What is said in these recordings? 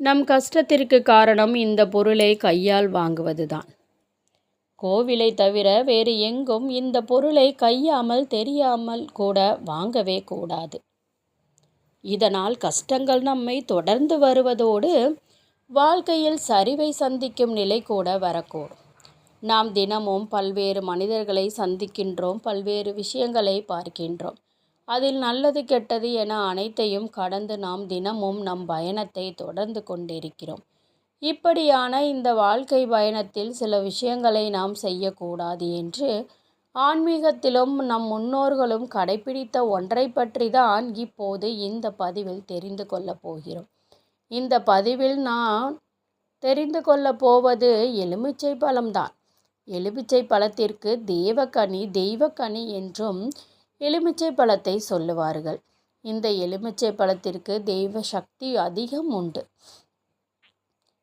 நம் கஷ்டத்திற்கு காரணம் இந்த பொருளை கையால் வாங்குவதுதான். கோவிலை தவிர வேறு எங்கும் இந்த பொருளை கையாமல் தெரியாமல் கூட வாங்கவே கூடாது. இதனால் கஷ்டங்கள் நம்மை தொடர்ந்து வருவதோடு வாழ்க்கையில் சரிவை சந்திக்கும் நிலை கூட வரக்கூடும். நாம் தினமும் பல்வேறு மனிதர்களை சந்திக்கின்றோம் பல்வேறு விஷயங்களை பார்க்கின்றோம். அதில் நல்லது கெட்டது என அனைத்தையும் கடந்து நாம் தினமும் நம் பயணத்தை தொடர்ந்து கொண்டிருக்கிறோம். இப்படியான இந்த வாழ்க்கை பயணத்தில் சில விஷயங்களை நாம் செய்யக்கூடாது என்று ஆன்மீகத்திலும் நம் முன்னோர்களும் கடைபிடித்த ஒன்றை பற்றி தான் இப்போது இந்த பதிவில் தெரிந்து கொள்ளப் போகிறோம். இந்த பதிவில் நான் தெரிந்து கொள்ளப் போவது எலுமிச்சை பழம்தான். எலுமிச்சை பழத்திற்கு தேவக்கனி தெய்வக்கனி என்றும் எலுமிச்சை பழத்தை சொல்லுவார்கள். இந்த எலுமிச்சை பழத்திற்கு தெய்வ சக்தி அதிகம் உண்டு.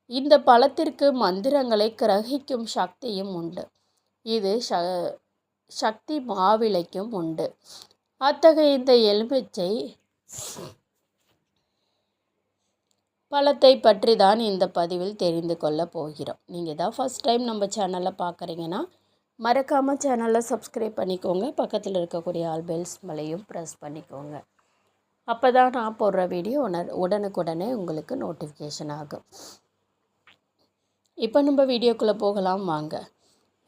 இந்த பழத்திற்கு மந்திரங்களை கிரகிக்கும் சக்தியும் உண்டு. இது ச சக்தி மாவிளைக்கும் உண்டு. அத்தகைய இந்த எலுமிச்சை பழத்தை பற்றி தான் இந்த பதிவில் தெரிந்து கொள்ள போகிறோம். நீங்கள் தான் ஃபஸ்ட் டைம் நம்ம சேனலில் பார்க்குறீங்கன்னா மறக்காமல் சேனலை சப்ஸ்கிரைப் பண்ணிக்கோங்க. பக்கத்தில் இருக்கக்கூடிய ஆல் பெல்ஸ் மலையும் ப்ரெஸ் பண்ணிக்கோங்க. அப்போ தான் நான் போடுற வீடியோ உன உடனுக்குடனே உங்களுக்கு நோட்டிஃபிகேஷன் ஆகும். இப்போ நம்ம வீடியோக்குள்ளே போகலாம் வாங்க.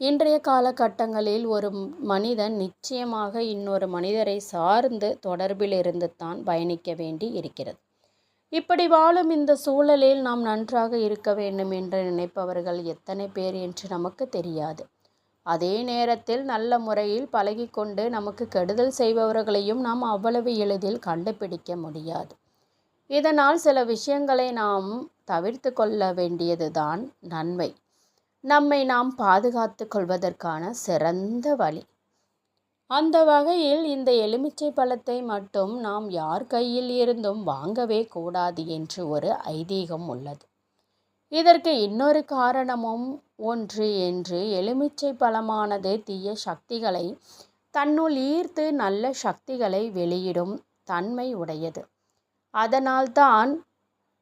இன்றைய காலகட்டங்களில் ஒரு மனிதன் நிச்சயமாக இன்னொரு மனிதரை சார்ந்து தொடர்பில் இருந்து தான் பயணிக்க வேண்டி இருக்கிறது. இப்படி வாழும் இந்த சூழலில் நாம் நன்றாக இருக்க வேண்டும் என்று நினைப்பவர்கள் எத்தனை பேர் என்று நமக்கு தெரியாது. அதே நேரத்தில் நல்ல முறையில் பழகிக்கொண்டு நமக்கு கெடுதல் செய்பவர்களையும் நாம் அவ்வளவு எளிதில் கண்டுபிடிக்க முடியாது. இதனால் சில விஷயங்களை நாம் தவிர்த்து கொள்ள வேண்டியதுதான் நன்மை. நம்மை நாம் பாதுகாத்து கொள்வதற்கான சிறந்த வழி. அந்த வகையில் இந்த எலுமிச்சை பழத்தை மட்டும் நாம் யார் கையில் இருந்தும் வாங்கவே கூடாது என்று ஒரு ஐதீகம் உள்ளது. இதற்கு இன்னொரு காரணமும் ஒன்று என்று எலுமிச்சை பழமானது தீய சக்திகளை தன்னுள் ஈர்த்து நல்ல சக்திகளை வெளியிடும் தன்மை உடையது. அதனால்தான்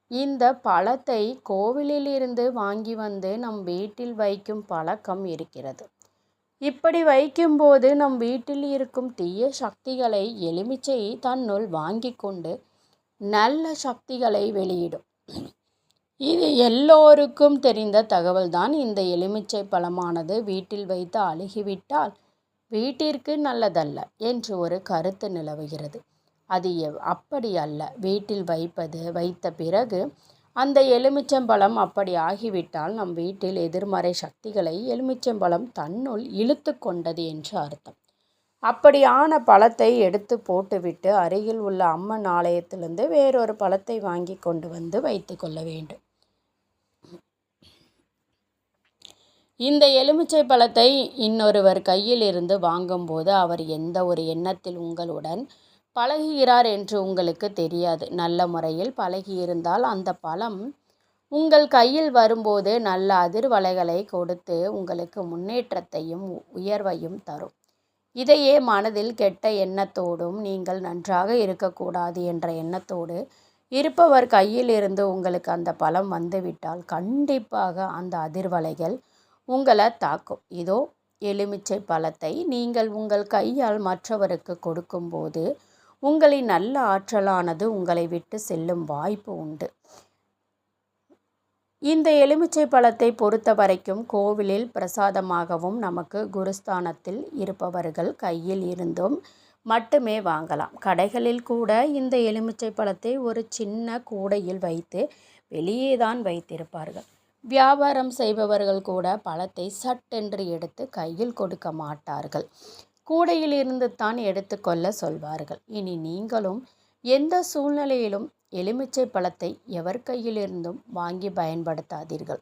இந்த பழத்தை கோவிலிலிருந்து வாங்கி வந்து நம் வீட்டில் வைக்கும் பழக்கம் இருக்கிறது. இப்படி வைக்கும்போது நம் வீட்டில் இருக்கும் தீய சக்திகளை எலுமிச்சை தன்னுள் வாங்கி கொண்டு நல்ல சக்திகளை வெளியிடும். இது எல்லோருக்கும் தெரிந்த தகவல்தான். இந்த எலுமிச்சை பழமானது வீட்டில் வைத்து அழுகிவிட்டால் வீட்டிற்கு நல்லதல்ல என்று ஒரு கருத்து நிலவுகிறது. அது அப்படி அல்ல. வீட்டில் வைப்பது வைத்த பிறகு அந்த எலுமிச்சம்பழம் அப்படி ஆகிவிட்டால் நம் வீட்டில் எதிர்மறை சக்திகளை எலுமிச்சம்பழம் தன்னுள் இழுத்து கொண்டது என்று அர்த்தம். அப்படியான பழத்தை எடுத்து போட்டுவிட்டு அருகில் உள்ள அம்மன் ஆலயத்திலிருந்து வேறொரு பழத்தை வாங்கி கொண்டு வந்து வைத்து கொள்ள வேண்டும். இந்த எலுமிச்சை பழத்தை இன்னொருவர் கையில் இருந்து வாங்கும்போது அவர் எந்த ஒரு எண்ணத்தில் உங்களுடன் பழகுகிறார் என்று உங்களுக்கு தெரியாது. நல்ல முறையில் பழகியிருந்தால் அந்த பழம் உங்கள் கையில் வரும்போது நல்ல அதிர்வலைகளை கொடுத்து உங்களுக்கு முன்னேற்றத்தையும் உயர்வையும் தரும். இதையே மனதில் கெட்ட எண்ணத்தோடும் நீங்கள் நன்றாக இருக்கக்கூடாது என்ற எண்ணத்தோடு இருப்பவர் கையில் இருந்து உங்களுக்கு அந்த பழம் வந்துவிட்டால் கண்டிப்பாக அந்த அதிர்வலைகள் உங்களை தாக்கும். இதோ எலுமிச்சை பழத்தை நீங்கள் உங்கள் கையால் மற்றவருக்கு கொடுக்கும்போது உங்களின் நல்ல ஆற்றலானது உங்களை விட்டு செல்லும் வாய்ப்பு உண்டு. இந்த எலுமிச்சை பழத்தை பொறுத்த வரைக்கும் கோவிலில் பிரசாதமாகவும் நமக்கு குருஸ்தானத்தில் இருப்பவர்கள் கையில் இருந்தும் மட்டுமே வாங்கலாம். கடைகளில் கூட இந்த எலுமிச்சை பழத்தை ஒரு சின்ன கூடையில் வைத்து வெளியே தான் வைத்திருப்பார்கள். வியாபாரம் செய்பவர்கள் கூட பழத்தை சட்டென்று எடுத்து கையில் கொடுக்க மாட்டார்கள். கூடையில் இருந்து தான் எடுத்துக்கொள்ள சொல்வார்கள். இனி நீங்களும் எந்த சூழ்நிலையிலும் எலுமிச்சை பழத்தை எவர் கையிலிருந்தும் வாங்கி பயன்படுத்தாதீர்கள்.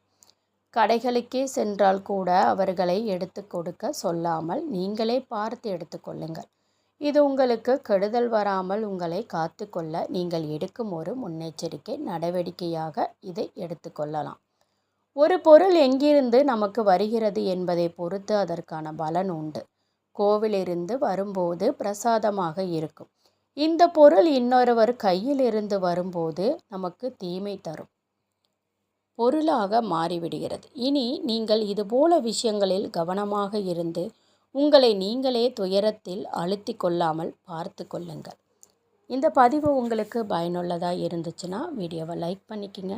கடைகளுக்கே சென்றால் கூட அவர்களை எடுத்து கொடுக்க சொல்லாமல் நீங்களே பார்த்து எடுத்துக்கொள்ளுங்கள் இது உங்களுக்கு கெடுதல் வராமல் உங்களை காத்துக்கொள்ள நீங்கள் எடுக்கும் ஒரு முன்னெச்சரிக்கை நடவடிக்கையாக இதை எடுத்துக்கொள்ளலாம் ஒரு பொருள் எங்கிருந்து நமக்கு வருகிறது என்பதை பொறுத்து அதற்கான பலன் உண்டு. கோவிலிருந்து வரும்போது பிரசாதமாக இருக்கும். இந்த பொருள் இன்னொருவர் கையில் இருந்து வரும்போது நமக்கு தீமை தரும். பொருளாக மாறிவிடுகிறது. இனி நீங்கள் இதுபோல விஷயங்களில் கவனமாக இருந்து உங்களை நீங்களே துயரத்தில் அழுத்தி கொள்ளாமல் பார்த்து கொள்ளுங்கள். இந்த பதிவு உங்களுக்கு பயனுள்ளதாக இருந்துச்சுன்னா வீடியோவை லைக் பண்ணிக்கோங்க.